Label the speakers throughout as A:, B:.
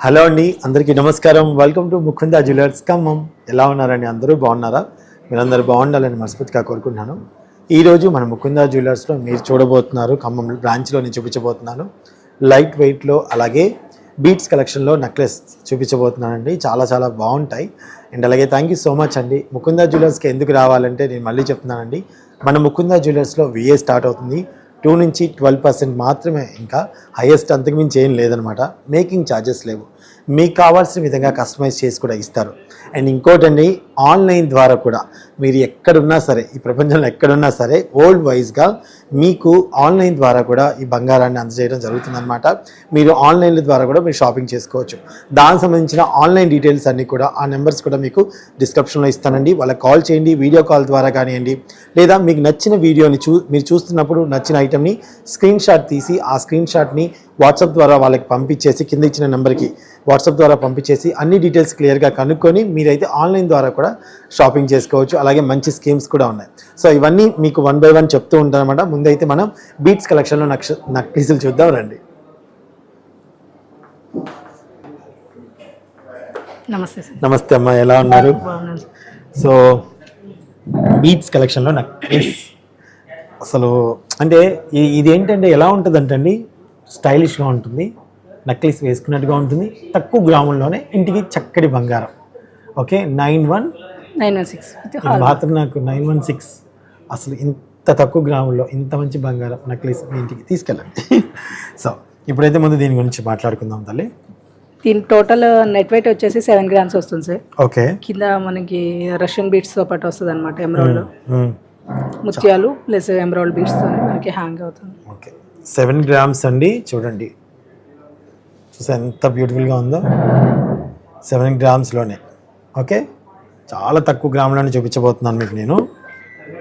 A: Hello అండి అందరికీ నమస్కారం. Welcome to Mukunda jewellers Khammam. ఎలా ఉన్నారండి? అందరూ బాగున్నారా? మీరందరూ బాగుండాలని మనస్ఫూర్తిగా కోరుకుంటున్నాను. ఈరోజు మన ముకుంద జ్యువెలర్స్లో మీరు చూడబోతున్నారు ఖమ్మం బ్రాంచ్లో నేను చూపించబోతున్నాను. లైట్ వెయిట్లో అలాగే బీట్స్ కలెక్షన్లో నెక్లెస్ చూపించబోతున్నానండి. చాలా చాలా బాగుంటాయి. అండ్ అలాగే థ్యాంక్ యూ సో మచ్ అండి. ముకుందా జ్యువెలర్స్కి ఎందుకు రావాలంటే నేను మళ్ళీ చెప్తున్నానండి. మన ముకుందా జ్యువెలర్స్లో విఏ స్టార్ట్ అవుతుంది. టూ నుంచి ట్వెల్వ్ పర్సెంట్ మాత్రమే ఇంకా హైయెస్ట్ అంతకుమించి ఏం లేదనమాట. మేకింగ్ ఛార్జెస్ లేవు. మీకు కావాల్సిన విధంగా కస్టమైజ్ చేసి కూడా ఇస్తారు. అండ్ ఇంకోటండి ఆన్లైన్ ద్వారా కూడా మీరు ఎక్కడున్నా సరే ఈ ప్రపంచంలో ఎక్కడున్నా సరే ఓల్డ్ వైజ్గా మీకు ఆన్లైన్ ద్వారా కూడా ఈ బంగారాన్ని అందజేయడం జరుగుతుందన్నమాట. మీరు ఆన్లైన్ల ద్వారా కూడా మీరు షాపింగ్ చేసుకోవచ్చు. దానికి సంబంధించిన ఆన్లైన్ డీటెయిల్స్ అన్నీ కూడా ఆ నెంబర్స్ కూడా మీకు డిస్క్రిప్షన్లో ఇస్తానండి. వాళ్ళకి కాల్ చేయండి వీడియో కాల్ ద్వారా కానివ్వండి. లేదా మీకు నచ్చిన వీడియోని చూ మీరు చూస్తున్నప్పుడు నచ్చిన ఐటెంని స్క్రీన్ షాట్ తీసి ఆ స్క్రీన్ షాట్ని వాట్సాప్ ద్వారా వాళ్ళకి పంపించేసి కింద ఇచ్చిన నెంబర్కి వాట్సాప్ ద్వారా పంపించేసి అన్ని డీటెయిల్స్ క్లియర్గా కనుక్కొని మీరైతే ఆన్లైన్ ద్వారా కూడా షాపింగ్ చేసుకోవచ్చు. అలాగే మంచి స్కీమ్స్ కూడా ఉన్నాయి. సో ఇవన్నీ మీకు వన్ బై వన్ చెప్తూ ఉంటానమాట ముందైతే మనం బీట్స్ కలెక్షన్లో నక్ష నక్లీసులు చూద్దాం రండి.
B: నమస్తే
A: నమస్తే అమ్మా ఎలా ఉన్నారు. సో బీట్స్ కలెక్షన్లో నక్లీస్. అసలు అంటే ఇది ఏంటంటే ఎలా ఉంటుందంటే అండి స్టైలిష్గా ఉంటుంది. నక్లీస్ వేసుకున్నట్టుగా ఉంటుంది. తక్కువ గ్రాముల్లోనే ఇంటికి చక్కటి బంగారం. Okay nine one?
B: Nine one six.
A: మాత్రం నాకు నైన్ వన్ సిక్స్. అసలు ఇంత తక్కువ గ్రాముల్లో ఇంత మంచి బంగారం నక్లీస్ మీ ఇంటికి తీసుకెళ్ళండి. సో ఇప్పుడైతే ముందు దీని గురించి మాట్లాడుకుందాం తల్లి.
B: దీని టోటల్ నెట్ వెయిట్ వచ్చేసి సెవెన్ గ్రామ్స్ వస్తుంది సార్.
A: ఓకే.
B: కింద మనకి రష్యన్ బీట్స్తో పాటు వస్తుంది అనమాట ఎమరాల్డ్. ముత్యాలు ప్లస్ ఎమరాల్డ్ బీట్స్తో మనకి హ్యాంగ్ అవుతుంది.
A: ఓకే. సెవెన్ గ్రామ్స్ అండి చూడండి. చూసా ఎంత బ్యూటిఫుల్గా ఉందో. సెవెన్ గ్రామ్స్లోనే ఓకే? చాలా తక్కువ గ్రాములని చూపించబోతున్నాను మీకు నేను.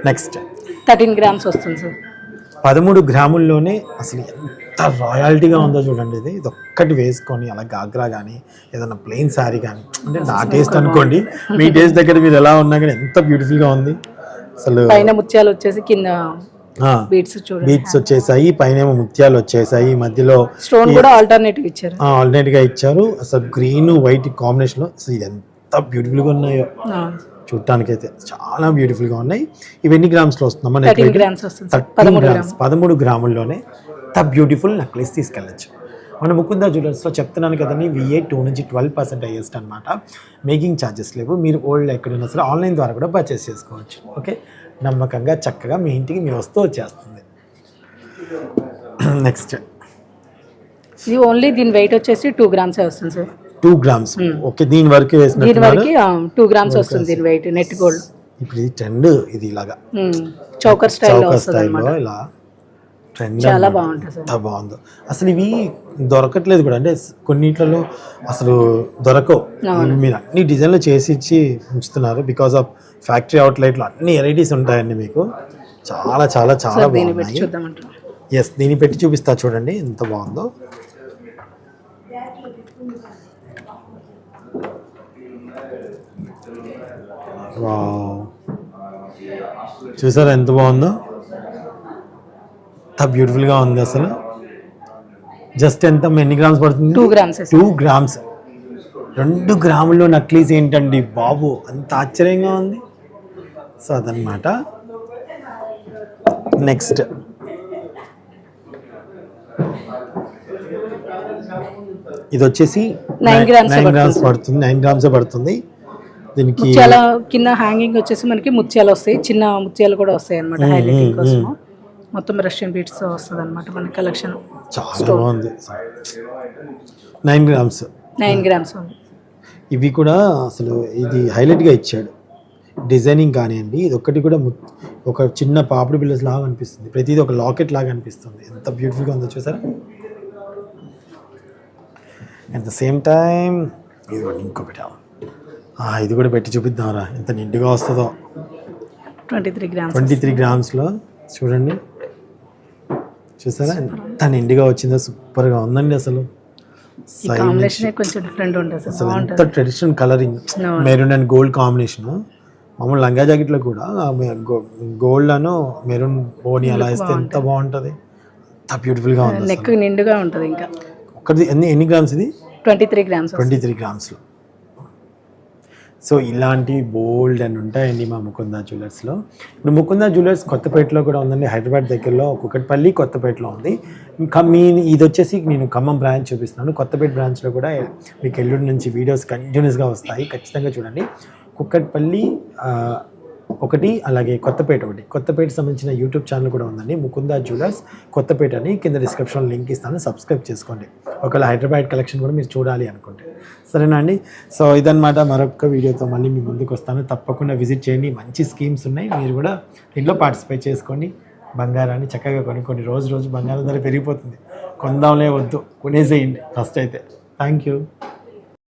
A: నెక్స్ట్
B: థర్టీన్ గ్రామ్స్ వస్తుంది సార్.
A: పదమూడు గ్రాముల్లోనే అసలు ఎంత రాయాలిటీగా ఉందో చూడండి ఇది. ఇది ఒక్కటి వేసుకొని అలా గాగ్రా కానీ ఏదైనా ప్లెయిన్ శారీ కానీ అంటే నా టేస్ట్ అనుకోండి. మీ టేస్ట్ దగ్గర మీరు ఎలా ఉన్నా కానీ ఎంత బ్యూటిఫుల్గా ఉంది. అసలు
B: పైన ముత్యాలు వచ్చేసి కింద బీట్స్
A: బీట్స్ వచ్చేసాయి పైన ఏమో ముత్యాలు వచ్చేసాయి మధ్యలో
B: స్టోన్ కూడా ఆల్టర్నేటివ్ ఇచ్చారు.
A: ఆల్టర్నేట్గా ఇచ్చారు. అసలు గ్రీన్ వైట్ కాంబినేషన్లో అసలు ఇది ఎంత బ్యూటిఫుల్గా ఉన్నాయో.
B: ఆ,
A: చూడటానికి అయితే చాలా బ్యూటిఫుల్గా ఉన్నాయి. ఇవి ఎన్ని గ్రామ్స్లో వస్తుందమ్మా
B: థర్టీన్ గ్రామ్స్
A: పదమూడు గ్రాముల్లోనే ఇంత బ్యూటిఫుల్ నెక్లెస్ తీసుకెళ్ళచ్చు. మన ముకుందా జ్యువెలర్స్లో చెప్తున్నాను కదండి విఏ టూ నుంచి ట్వెల్వ్ పర్సెంట్ హైయెస్ట్ అనమాట మేకింగ్ ఛార్జెస్ లేవు. మీరు ఓల్డ్ ఎక్కడున్నా సరే ఆన్లైన్ ద్వారా కూడా పర్చేస్ చేసుకోవచ్చు. ఓకే నమ్మకంగా చక్కగా మీ ఇంటికి మీ వస్తువు వచ్చేస్తుంది. నెక్స్ట్
B: ఇది ఓన్లీ దీని వెయిట్ వచ్చేసి టూ గ్రామ్స్ వస్తుంది సార్
A: టూ గ్రామ్స్ ఓకే దీని వరకు
B: దీని వరకు టూ గ్రామ్స్ వస్తుంది దీని వెయిట్ నెట్ గోల్డ్
A: ఇప్పుడు ఇది ట్రెండ్ ఇది ఇలాగా.
B: చౌకర్ వస్తుంది
A: స్టైల్లో ఇలా.
B: చాలా బాగుంటుంది
A: ఎంత బాగుందో. అసలు ఇవి దొరకట్లేదు కూడా. అంటే కొన్నిట్లలో అసలు దొరకవు. మీరు అన్ని డిజైన్లు చేసి ఇచ్చి ఉంచుతున్నారు. బికాస్ ఆఫ్ ఫ్యాక్టరీ అవుట్లెట్లో అన్ని వెరైటీస్ ఉంటాయండి మీకు. చాలా చాలా చాలా బాగున్నాయి. ఎస్ దీన్ని పెట్టి చూపిస్తా చూడండి. ఎంత బాగుందో. చూసారా ఎంత బాగుందో? ఎంత బ్యూటిఫుల్గా ఉంది అసలు. జస్ట్ ఎంత ఎన్ని గ్రామ్స్ పడుతుంది?
B: టూ గ్రామ్స్
A: టూ గ్రామ్స్ రెండు గ్రాముల్లో నక్లీస్ ఏంటండి బాబు? అంత ఆశ్చర్యంగా ఉంది. సో అదనమాట నెక్స్ట్ ఇది వచ్చేసి నైన్. గ్రామ్స్ పడుతుంది. నైన్ గ్రామ్స్ పడుతుంది. దీనికి
B: ముత్యాల కింద హ్యాంగింగ్ వచ్చేసి మనకి ముత్యాలు వస్తాయి. చిన్న ముత్యాలు కూడా వస్తాయి అనమాట హైలైటింగ్ కోసం మొత్తం రష్యన్ బీట్స్ వస్తుంది అనమాట మన కలెక్షన్.
A: చాలా బాగుంది. నైన్ గ్రామ్స్
B: నైన్ గ్రామ్స్ ఉంది.
A: ఇవి కూడా అసలు ఇది హైలైట్గా ఇచ్చాడు. డిజైనింగ్ కానివ్వండి ఇది ఒక్కటి కూడా ఒక చిన్న పాపిడి బిల్లస్ లాగా అనిపిస్తుంది. ప్రతిదీ ఒక లాకెట్ లాగా అనిపిస్తుంది. ఎంత బ్యూటిఫుల్గా ఉందో చూసారా? అట్ ద సేమ్ టైం ఇది కూడా ఇంకొకటి ఇది కూడా పెట్టి చూపిద్దాంరా. ఎంత నిండుగా వస్తుందో.
B: Twenty three grams
A: twenty three గ్రామ్స్లో చూడండి. చూసారా? ఎంత నిండుగా వచ్చిందో? సూపర్గా ఉందండి అసలు.
B: ఈ కాంబినేషన్ కొంచెం డిఫరెంట్ ఉంటుంది సార్
A: అసలు ఎంత traditional colouring maroon and gold combination మామూలు లంగా జాకెట్లో కూడా గోల్డ్ అను మెరూన్ బోని అలా వేస్తే ఎంత బాగుంటుంది. ఎంత బ్యూటిఫుల్గా ఉంది
B: నెక్ నిండుగా ఉంటుంది ఇంకా.
A: ఒక్కటి ఎన్ని ఎన్ని గ్రామ్స్ ఇది?
B: Twenty three grams.
A: Twenty three గ్రామ్స్లో so ఇలాంటి బోల్డ్ అని ఉంటాయండి మా ముకుందా జ్యువెలర్స్లో ఇప్పుడు ముకుందా జ్యువెలర్స్ కొత్తపేటలో కూడా ఉందండి. హైదరాబాద్ దగ్గరలో కుకట్పల్లి కొత్తపేటలో ఉంది. మీ ఇది వచ్చేసి నేను ఖమ్మం బ్రాంచ్ చూపిస్తున్నాను. కొత్తపేట బ్రాంచ్లో కూడా మీకు ఎల్లుండి నుంచి వీడియోస్ కంటిన్యూస్గా వస్తాయి. ఖచ్చితంగా చూడండి. కుక్కట్పల్లి ఒకటి అలాగే కొత్తపేట ఒకటి. కొత్తపేట సంబంధించిన యూట్యూబ్ ఛానల్ కూడా ఉందండి. ముకుందా జ్యువెలర్స్. కొత్తపేట అని కింద డిస్క్రిప్షన్లో లింక్ ఇస్తాను. సబ్స్క్రైబ్ చేసుకోండి. ఒకవేళ హైదరాబాద్ కలెక్షన్ కూడా మీరు చూడాలి అనుకుంటే. సరేనా అండి? సో ఇదనమాట మరొక వీడియోతో మళ్ళీ మీ ముందుకు వస్తాను. తప్పకుండా విజిట్ చేయండి. మంచి స్కీమ్స్ ఉన్నాయి. మీరు కూడా దీంట్లో పార్టిసిపేట్ చేసుకోండి. బంగారాన్ని చక్కగా కొనుక్కోండి. రోజు రోజు బంగారం ధర పెరిగిపోతుంది. కొందాంలే వద్దు. కొనేసేయండి. ఫస్ట్ అయితే. Thank you